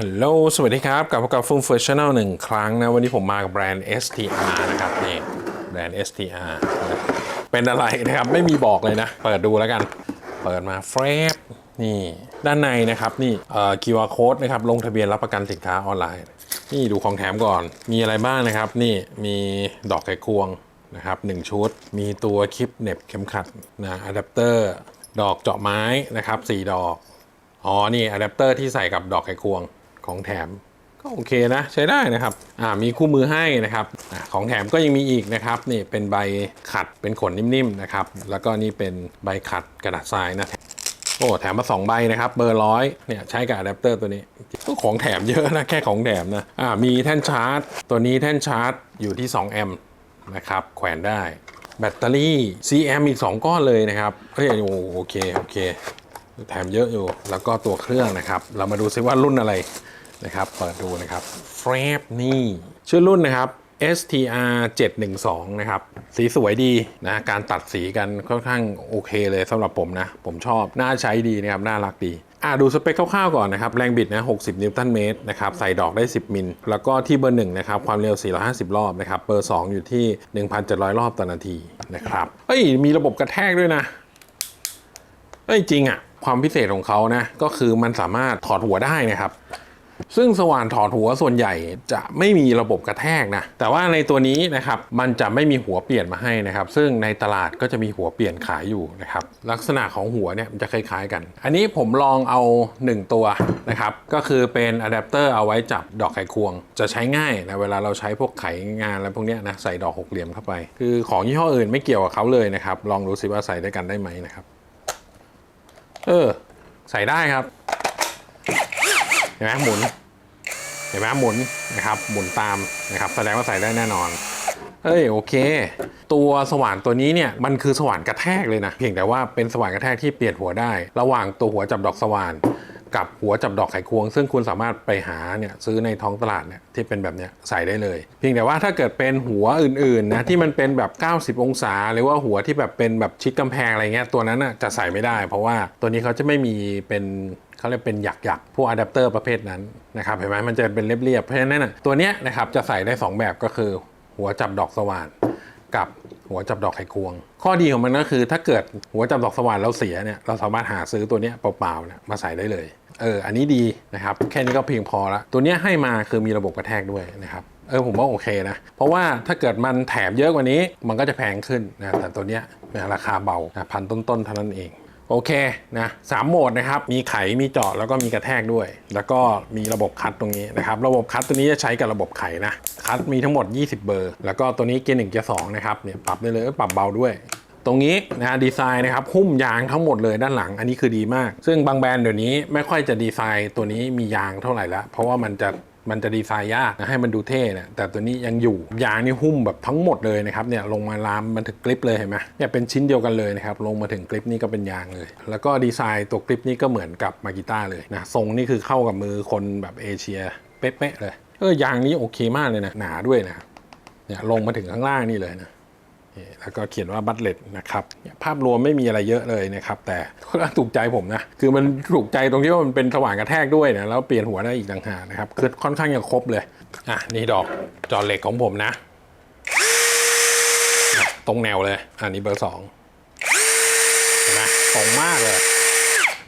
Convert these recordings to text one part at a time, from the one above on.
ฮัลโหล สวัสดีครับ กลับมากับฟุ้งเฟอร์ชั่นแนลหนึ่งครั้งนะ วันนี้ผมมากับแบรนด์ STR นะครับนี่แบรนด์ STR เป็นอะไรนะครับ ไม่มีบอกเลยนะ เปิดดูแล้วกัน เปิดมาแฟรบนี่ด้านในนะครับ นี่เอ่อ QR code นะครับ ลงทะเบียนรับประกันสินค้าออนไลน์ นี่ดูของแถมก่อน มีอะไรบ้างนะครับ นี่มีดอกไขควงนะครับหนึ่งชุด มีตัวคลิปเหน็บเข็มขัดนะอะแดปเตอร์ดอกเจาะไม้นะครับสี่ดอกอ๋อนี่อะแดปเตอร์ที่ใส่กับดอกไขควง ของแถมก็โอเคนะใช้ได้นะครับอ่ามีคู่มือให้นะครับอของแถมก็ยังมีอีกนะครับนี่เป็นใบขัดเป็นขนนิ่มๆนะครับแล้วก็นี่เป็นใบขัดกระดาษทรายนะโอ้แถมมา2ใบนะครับเบอร์ร้อยเนี่ยใช้กับอะแดปเตอร์ตัวนี้ก็ของแถมเยอะนะแค่ของแถมนะอ่ามีแท่นชาร์จ ตัวนี้แท่นชาร์จอยู่ที่2แอมป์นะครับแขวนได้ แบตเตอรี่ CM อีก 2 ก้อนเลยนะครับเฮ้ยโอเคโอเค แถมเยอะอยู่แล้วก็ตัวเครื่องนะครับ เรามาดูซิว่ารุ่นอะไร นะครับเปิดดูนะครับเฟรบนี่ชื่อรุ่นนะครับ STR 712นะครับ สีสวยดีนะ การตัดสีกันค่อนข้างโอเคเลยสำหรับผมนะ ผมชอบ น่าใช้ดีนะครับ น่ารักดี อะดูสเปคคร่าวๆก่อนนะครับ แรงบิดนะ 60 นิวตันเมตรนะครับ ใส่ดอกได้ 10 มิล แล้วก็ที่เบอร์ 1 นะครับ ความเร็ว 450 รอบนะครับ เบอร์ 2 อยู่ที่ 1,700 รอบต่อนาทีนะครับ เฮ้ย มีระบบกระแทกด้วยนะเอ้ย จริงอะความพิเศษของเขานะ ก็คือมันสามารถถอดหัวได้นะครับ ซึ่งสว่านถอดหัวส่วนใหญ่จะไม่มีระบบกระแทกนะ แต่ว่าในตัวนี้นะครับมันจะไม่มีหัวเปลี่ยนมาให้นะครับ ซึ่งในตลาดก็จะมีหัวเปลี่ยนขายอยู่นะครับ ลักษณะของหัวเนี่ยมันจะคล้ายๆกัน อันนี้ผมลองเอา 1 ตัวนะครับ ก็คือเป็นอะแดปเตอร์เอาไว้จับดอกไขควง จะใช้ง่ายนะเวลาเราใช้พวกไขงานอะไรพวกเนี้ยนะใส่ดอกหกเหลี่ยมเข้าไป คือของยี่ห้ออื่นไม่เกี่ยวกับเขาเลยนะครับ ลองดูซิว่าใส่ด้วยกันได้ไหมนะครับ เออ ใส่ได้ครับ เห็นไหมหมุน เห็นไหมหมุนนะครับหมุนตามนะครับแสดงว่าใส่ได้แน่นอนเอ้ยโอเค ตัวสว่านตัวนี้เนี่ยมันคือสว่านกระแทกเลยนะ เพียงแต่ว่าเป็นสว่านกระแทกที่เปลี่ยนหัวได้ ระหว่างตัวหัวจับดอกสว่าน กับหัวจับดอกไขควง ซึ่งคุณสามารถไปหาเนี่ยซื้อในท้องตลาดเนี่ยที่เป็นแบบเนี้ยใส่ได้เลย เพียงแต่ว่าถ้าเกิดเป็นหัวอื่นๆนะที่มันเป็นแบบ 90 องศา หรือว่าหัวที่แบบเป็นแบบชิดกำแพงอะไรเงี้ยตัวนั้นน่ะจะใส่ไม่ได้ เพราะว่าตัวนี้เขาจะไม่มีเป็น เขาเรียกเป็นหยักหยักๆ พวกอะแดปเตอร์ประเภทนั้นนะครับเห็นไหมมันจะเป็นเรียบๆ เพราะฉะนั้นนะตัวเนี้ยนะครับจะใส่ได้ 2 แบบก็คือ หัวจับดอกสว่านกับหัวจับดอกไขควง ข้อดีของมันก็คือถ้าเกิดหัวจับดอกสว่านเราเสียเนี่ยเราสามารถหาซื้อตัวเนี้ยเปล่าๆเนี่ยมาใส่ได้เลยเอออันนี้ดีนะครับแค่นี้ก็เพียงพอละตัวเนี้ยให้มาคือมีระบบกระแทกด้วยนะครับเออผมว่าโอเคนะเพราะว่าถ้าเกิดมันแถมเยอะกว่านี้มันก็จะแพงขึ้นนะแต่ตัวเนี้ยราคาเบาพันต้นๆเท่านั้นเอง โอเคนะสามโหมดนะครับ มีไข มีเจาะ แล้วก็มีกระแทกด้วย แล้วก็มีระบบคัดตรงนี้นะครับ ระบบคัดตัวนี้จะใช้กับระบบไขนะ คัดมีทั้งหมด 20 เบอร์ แล้วก็ตัวนี้เกียร์หนึ่งเกียร์สองนะครับเนี่ยปรับได้เลยเอ้ยปรับเบาด้วยตรงนี้นะดีไซน์นะครับหุ้มยางทั้งหมดเลยด้านหลังอันนี้คือดีมาก ซึ่งบางแบรนด์เดี๋ยวนี้ไม่ค่อยจะดีไซน์ตัวนี้มียางเท่าไหร่ละเพราะว่ามันจะ มันจะดีไซน์ยากนะให้มันดูเท่นะแต่ตัวนี้ยังอยู่ยางนี่หุ้มแบบทั้งหมดเลยนะครับเนี่ยลงมาลามมันถึงกริปเลยเห็นไหมเนี่ยเป็นชิ้นเดียวกันเลยนะครับลงมาถึงกริปนี่ก็เป็นยางเลย แล้วก็ดีไซน์ตัวกริปนี่ก็เหมือนกับมากิต้าเลยนะทรงนี่คือเข้ากับมือคนแบบเอเชียเป๊ะๆเลยเออยางนี้โอเคมากเลยนะหนาด้วยนะเนี่ยลงมาถึงข้างล่างนี่เลยนะ แล้วก็เขียนว่าบัตเลตนะครับภาพรวมไม่มีอะไรเยอะเลยนะครับแต่ก็ถูกใจผมนะ คือมันถูกใจตรงที่ว่ามันเป็นสว่านกระแทกด้วยนะแล้วเปลี่ยนหัวได้อีกต่างหากนะครับคือค่อนข้างจะครบเลยอะนี่ดอกจอเหล็กของผมนะอะตรงแนวเลย อันนี้เบอร์สองเห็นไหมตรงมากเลย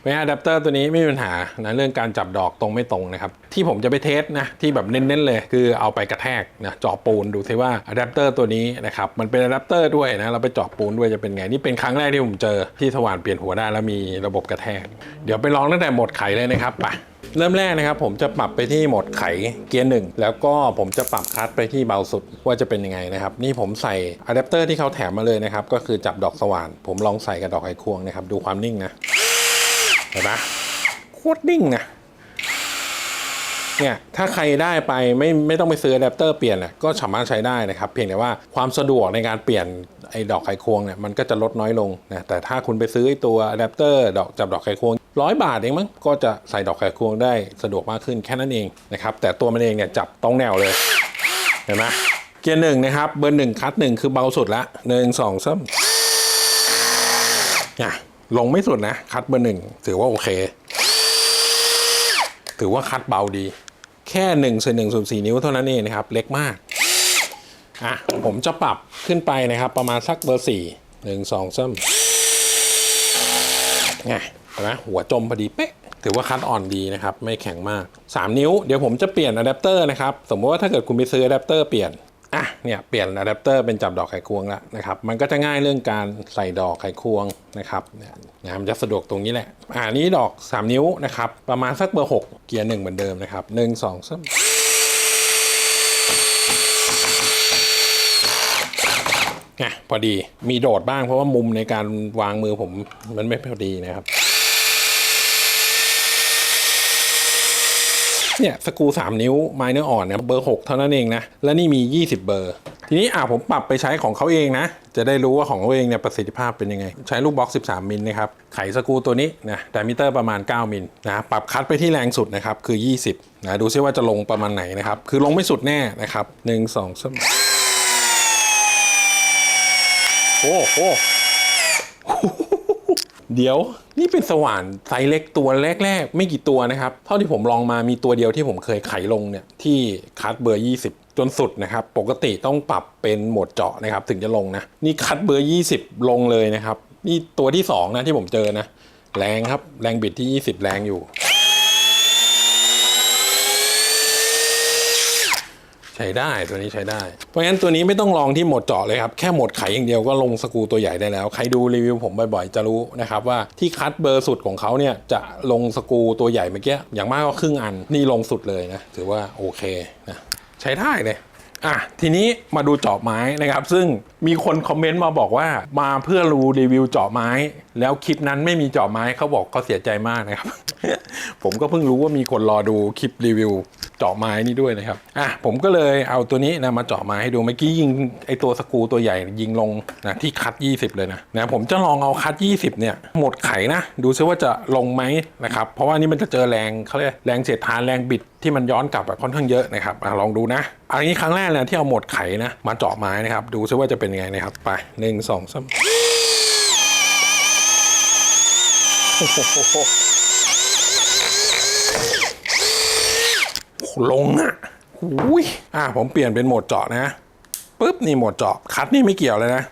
เป็นอะแดปเตอร์ตัวนี้ไม่มีปัญหานะเรื่องการจับดอกตรงไม่ตรงนะครับ ที่ผมจะไปเทสนะ ที่แบบเน้นๆเลย คือเอาไปกระแทกนะเจาะปูนดูซิว่าอะแดปเตอร์ตัวนี้นะครับมันเป็นอะแดปเตอร์ด้วยนะเราไปเจาะปูนด้วยจะเป็นไง นี่เป็นครั้งแรกที่ผมเจอที่สว่านเปลี่ยนหัวได้แล้วมีระบบกระแทก เดี๋ยวไปลองตั้งแต่โหมดไขเลยนะครับไปเริ่มแรกนะครับผมจะปรับไปที่โหมดไขเกียร์หนึ่งแล้วก็ผมจะปรับคลัตช์ไปที่เบาสุดว่าจะเป็นยังไงนะครับ นี่ผมใส่อะแดปเตอร์ที่เขาแถมมาเลยนะครับ ก็คือจับดอกสว่าน ผมลองใส่กับดอกไขควงนะครับ ดูความนิ่งนะ เห็นปะโคตรนิ่งนะเนี่ยถ้าใครได้ไปไม่ไม่ต้องไปซื้ออะแดปเตอร์เปลี่ยนอะก็สามารถใช้ได้นะครับ เพียงแต่ว่าความสะดวกในการเปลี่ยนไอ้ดอกไขควงเนี่ยมันก็จะลดน้อยลงนะแต่ถ้าคุณไปซื้อไอ้ตัวอะแดปเตอร์ดอกจับดอกไขควงร้อยบาทเองมั้งก็จะใส่ดอกไขควงได้สะดวกมากขึ้นแค่นั้นเองนะครับแต่ตัวมันเองเนี่ยจับตรงแนวเลยเห็นไหมเกียร์หนึ่งนะครับเบอร์หนึ่งคัดหนึ่งคือเบาสุดละหนึ่งสองสามเนี่ย ลงไม่สุดนะ คัดเบอร์หนึ่งถือว่าโอเค ถือว่าคัดเบาดี แค่1นึ่งส่วนหนึ่งส่วนสี่นิ้วเท่านั้นเองนะครับ เล็กมาก อะ ผมจะปรับขึ้นไปนะครับ ประมาณสักเบอร์สี่หนึ่งสองซ้ำไงเห็นไหมหัวจมพอดีเป๊ะถือว่าคัดอ่อนดีนะครับ ไม่แข็งมาก 3 นิ้ว เดี๋ยวผมจะเปลี่ยนอะแดปเตอร์นะครับ สมมติว่าถ้าเกิดคุณไปซื้ออะแดปเตอร์เปลี่ยน อะเนี่ยเปลี่ยนอะแดปเตอร์เป็นจับดอกไขควงแล้วนะครับ มันก็จะง่ายเรื่องการใส่ดอกไขควงนะครับเนี่ยนะมันจะสะดวกตรงนี้แหละ อ่านี้ดอก 3 นิ้วนะครับ ประมาณสักเบอร์ 6 เกียร์หนึ่งเหมือนเดิมนะครับหนึ่งสองสามไงพอดีมีโดดบ้างเพราะว่ามุมในการวางมือผมมันไม่พอดีนะครับ เนี่ยสกรู3นิ้วไม้เนื้ออ่อนเนี่ยเบอร์ 6 เท่านั้นเองนะ และนี่มี 20 เบอร์ ทีนี้อ่าผมปรับไปใช้ของเขาเองนะ จะได้รู้ว่าของเขาเองเนี่ยประสิทธิภาพเป็นยังไง ใช้ลูกบล็อก 13 มิลนะครับ ไขสกูตัวนี้นะไดมิเตอร์ประมาณ 9 มิลนะปรับคัดไปที่แรงสุดนะครับ คือ 20นะดูซิว่าจะลงประมาณไหนนะครับ คือลงไม่สุดแน่นะครับ1 2 3โอ้โห เดี๋ยวนี่เป็นสว่านไซส์เล็กตัวแรก ๆ ไม่กี่ตัวนะครับ เท่าที่ผมลองมามีตัวเดียวที่ผมเคยไขลงเนี่ยที่คัดเบอร์ 20 จนสุดนะครับ ปกติต้องปรับเป็นโหมดเจาะนะครับ ถึงจะลงนะ นี่คัดเบอร์ 20 ลงเลยนะครับ นี่ตัวที่2นะที่ผมเจอนะ แรงครับ แรงบิดที่ 20 แรงอยู่ ใช้ได้ตัวนี้ใช้ได้ เพราะงั้นตัวนี้ไม่ต้องลองที่หมดเจาะเลยครับ แค่หมดไขอย่างเดียวก็ลงสกูตัวใหญ่ได้แล้ว ใครดูรีวิวผมบ่อยๆ จะรู้นะครับว่าที่คัดเบอร์สุดของเขาเนี่ยจะลงสกูตัวใหญ่เมื่อกี้อย่างมากก็ครึ่งอันนี่ลงสุดเลยนะถือว่าโอเคนะใช้ได้เลยอะทีนี้มาดูเจาะไม้นะครับ ซึ่งมีคนคอมเมนต์มาบอกว่ามาเพื่อรู้รีวิวเจาะไม้ แล้วคลิปนั้นไม่มีเจาะไม้เขาบอกเขาเสียใจมากนะครับ ผมก็เพิ่งรู้ว่ามีคนรอดูคลิปรีวิว เจาะไม้นี่ด้วยนะครับอะผมก็เลยเอาตัวนี้นะมาเจาะไม้ให้ดูเมื่อกี้ยิงไอตัวสกูตัวใหญ่ยิงลงนะที่คัด 20 เลยนะนะผมจะลองเอาคัด 20 เนี่ยหมดไขนะ ดูซิว่าจะลงไหมนะครับเพราะว่านี่มันจะเจอแรงเขาเรียกแรงเสียดทานแรงบิดที่มันย้อนกลับอะค่อนข้างเยอะนะครับอะลองดูนะอันนี้ครั้งแรกเลยที่เอาหมดไขนะมาเจาะไม้นะครับดูซิว่าจะเป็นยังไงนะครับไปหนึ่งสองสามโอ้โห ลงอะอุ้ยอะผมเปลี่ยนเป็นโหมดเจาะนะปุ๊บนี่โหมดเจาะคัดนี่ไม่เกี่ยวเลยนะ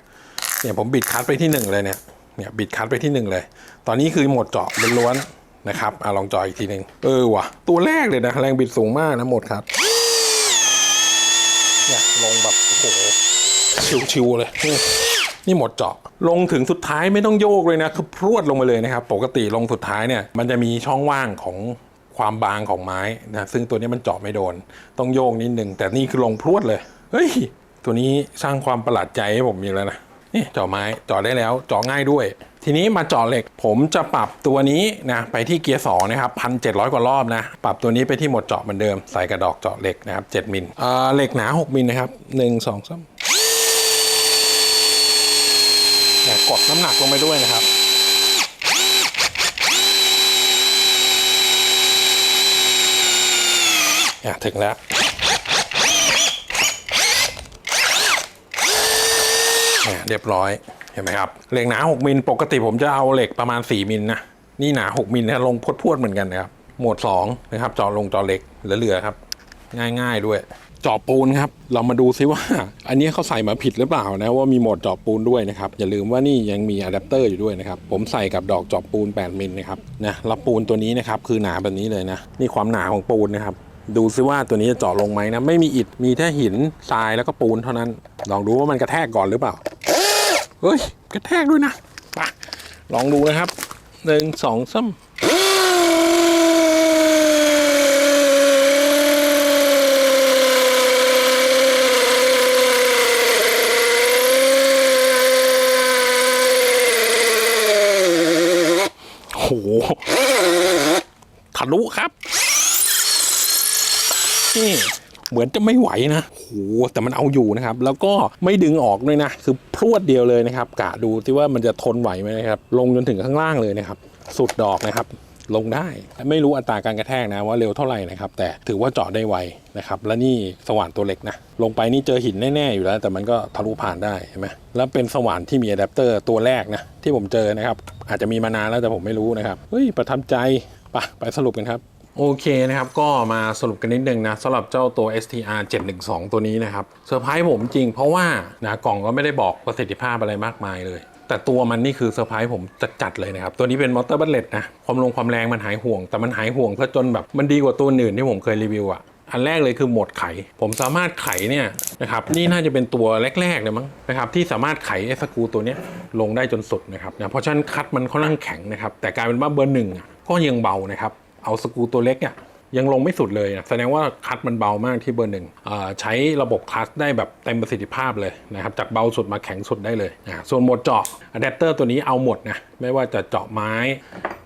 เนี่ยผมบิดคัดไปที่หนึ่งเลยเนี่ยเนี่ยบิดคัดไปที่หนึ่งเลย ตอนนี้คือโหมดเจาะล้วนๆนะครับอะลองเจาะอีกทีหนึ่งเออว่ะตัวแรกเลยนะแรงบิดสูงมากนะโหมดคัดเนี่ยลงแบบโอ้โหชิวๆเลยนี่นี่หมดเจาะลงถึงสุดท้ายไม่ต้องโยกเลยนะคือพรวดลงไปเลยนะครับ ปกติลงสุดท้ายเนี่ยมันจะมีช่องว่างของ ความบางของไม้นะซึ่งตัวนี้มันเจาะไม่โดน ต้องโยกนิดหนึ่งแต่นี่คือลงพรวดเลยเฮ้ยตัวนี้สร้างความประหลาดใจให้ผมอีกแล้วนะนี่เจาะไม้เจาะได้แล้วเจาะง่ายด้วย ทีนี้มาเจาะเหล็กผมจะปรับตัวนี้นะไปที่เกียร์สองนะครับพันเจ็กว่ารอบนะ ปรับตัวนี้ไปที่หมดเจาะเหมือนเดิมใส่กระดอกเจาะเหล็กนะครับ7มิลเอ่อเหล็กหนา 6มิลนะครับ1 2 3เนี่ยกดน้ำหนักลงไปด้วยนะครับ อะ ถึงแล้วเนี่ยเรียบร้อยเห็นไหมครับเหล็กหนา 6มิลปกติผมจะเอาเหล็กประมาณ 4มิลนะนี่หนา 6มิลนะลงพรวดๆเหมือนกันนะครับโหมด2นะครับเจาะลงเจาะเหล็กเหลือๆครับ ง่ายๆด้วยเจาะปูนครับ เรามาดูซิว่า อันนี้เขาใส่มาผิดหรือเปล่านะว่ามีโหมดเจาะปูนด้วยนะครับ อย่าลืมว่านี่ยังมีอะแดปเตอร์อยู่ด้วยนะครับ ผมใส่กับดอกเจาะปูน 8 มิลนะครับนะแล้วปูนตัวนี้นะครับคือหนาแบบนี้เลยนะ นี่ความหนาของปูนนะครับ ดูซิว่าตัวนี้จะเจาะลงไหมนะ ไม่มีอิฐมีแค่หินทรายแล้วก็ปูนเท่านั้น ลองดูว่ามันกระแทกก่อนหรือเปล่า เฮ้ย กระแทกด้วยนะไปลองดูนะครับหนึ่งสองสามโหทะลุครับ นี่เหมือนจะไม่ไหวนะโหแต่มันเอาอยู่นะครับ แล้วก็ไม่ดึงออกด้วยนะ คือพรวดเดียวเลยนะครับ กะดูที่ว่ามันจะทนไหวไหมนะครับ ลงจนถึงข้างล่างเลยนะครับ สุดดอกนะครับ ลงได้ ไม่รู้อัตราการกระแทกนะว่าเร็วเท่าไหร่นะครับ แต่ถือว่าเจาะได้ไวนะครับ และนี่สว่านตัวเล็กนะ ลงไปนี่เจอหินแน่ ๆ อยู่แล้ว แต่มันก็ทะลุผ่านได้เห็นไหมแล้วเป็นสว่านที่มีอะแดปเตอร์ตัวแรกนะที่ผมเจอนะครับ อาจจะมีมานานแล้วแต่ผมไม่รู้นะครับ เฮ้ย ประทับใจ ไปไปสรุปกันครับ โอเคนะครับ ก็มาสรุปกันนิดนึงนะสำหรับเจ้าตัว STR 712 ตัวนี้นะครับเซอร์ไพรส์ผมจริง เพราะว่านะกล่องก็ไม่ได้บอกประสิทธิภาพอะไรมากมายเลย แต่ตัวมันนี่คือเซอร์ไพรส์ผมจัดๆเลยนะครับ ตัวนี้เป็นมอเตอร์บัลเลตนะ ความลงความแรงมันหายห่วง แต่มันหายห่วงซะจนแบบมันดีกว่าตัวอื่นที่ผมเคยรีวิวอะอันแรกเลยคือโหมดไข ผมสามารถไขเนี่ยนะครับนี่น่าจะเป็นตัวแรกๆเลยมั้งนะครับที่สามารถไขไอ้สกูตัวเนี้ยลงได้จนสุดนะครับนะเพราะฉะนั้นคัดมันค่อนข้างแข็งนะครับแต่กลายเป็นว่าเบอร์หนึ่งก็ยังเบานะครับ เอาสกูตัวเล็กเนี่ยยังลงไม่สุดเลยนะแสดงว่าคัดมันเบามากที่เบอร์หนึ่งใช้ระบบคัสได้แบบเต็มประสิทธิภาพเลยนะครับจากเบาสุดมาแข็งสุดได้เลยนะส่วนโหมดเจาะอะแดปเตอร์ตัวนี้เอาหมดนะไม่ว่าจะเจาะไม้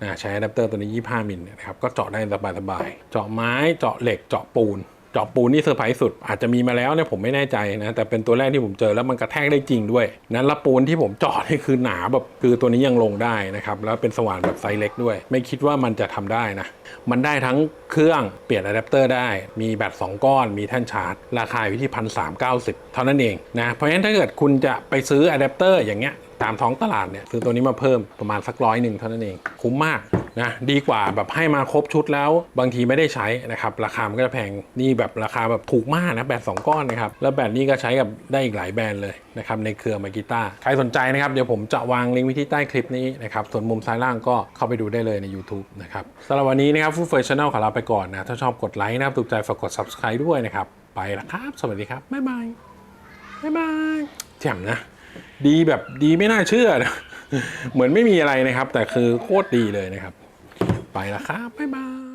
นะใช้อะแดปเตอร์ตัวนี้ 25 มิลนะครับก็เจาะได้สบายๆเจาะไม้เจาะเหล็กเจาะปูน จาะปูนี่เซอร์ไพรส์สุด อาจจะมีมาแล้วเนี่ยผมไม่แน่ใจนะ แต่เป็นตัวแรกที่ผมเจอแล้วมันกระแทกได้จริงด้วย นั้นละปูนที่ผมจาะนี่คือหนาแบบคือตัวนี้ยังลงได้นะครับ แล้วเป็นสว่านแบบไซส์เล็กด้วย ไม่คิดว่ามันจะทำได้นะ มันได้ทั้งเครื่องเปลี่ยนอะแดปเตอร์ได้ มีแบต2ก้อน มีแท่นชาร์จ ราคาอยู่ที่พันสามเก้าสิบเท่านั้นเองนะ เพราะฉะนั้นถ้าเกิดคุณจะไปซื้ออะแดปเตอร์อย่างเงี้ย ตามท้องตลาดเนี่ยซื้อตัวนี้มาเพิ่มประมาณสักร้อยหนึ่งเท่านั้นเองคุ้มมากนะดีกว่าแบบให้มาครบชุดแล้ว บางทีไม่ได้ใช้นะครับราคามันก็จะแพงนี่แบบราคาแบบถูกมากนะแบต2ก้อนนะครับแล้วแบตนี้ก็ใช้กับได้อีกหลายแบรนด์เลยนะครับในเครือมากิต้าใครสนใจนะครับเดี๋ยวผมจะวางลิงก์ไว้ที่ใต้คลิปนี้นะครับส่วนมุมซ้ายล่างก็เข้าไปดูได้เลยใน YouTube นะครับสำหรับวันนี้นะครับฟูเฟอร์ช n แนลของเราไปก่อนนะถ้าชอบกดไลค์นะครับถูกใจฝากกด subscribe ด้วยนะครับไปละครับ สวัสดีครับบ๊ายบายบ๊ายบายแจ่มนะ ดีแบบดีไม่น่าเชื่อนะเหมือนไม่มีอะไรนะครับ แต่คือโคตรดีเลยนะครับ ไปละครับ บ๊ายบาย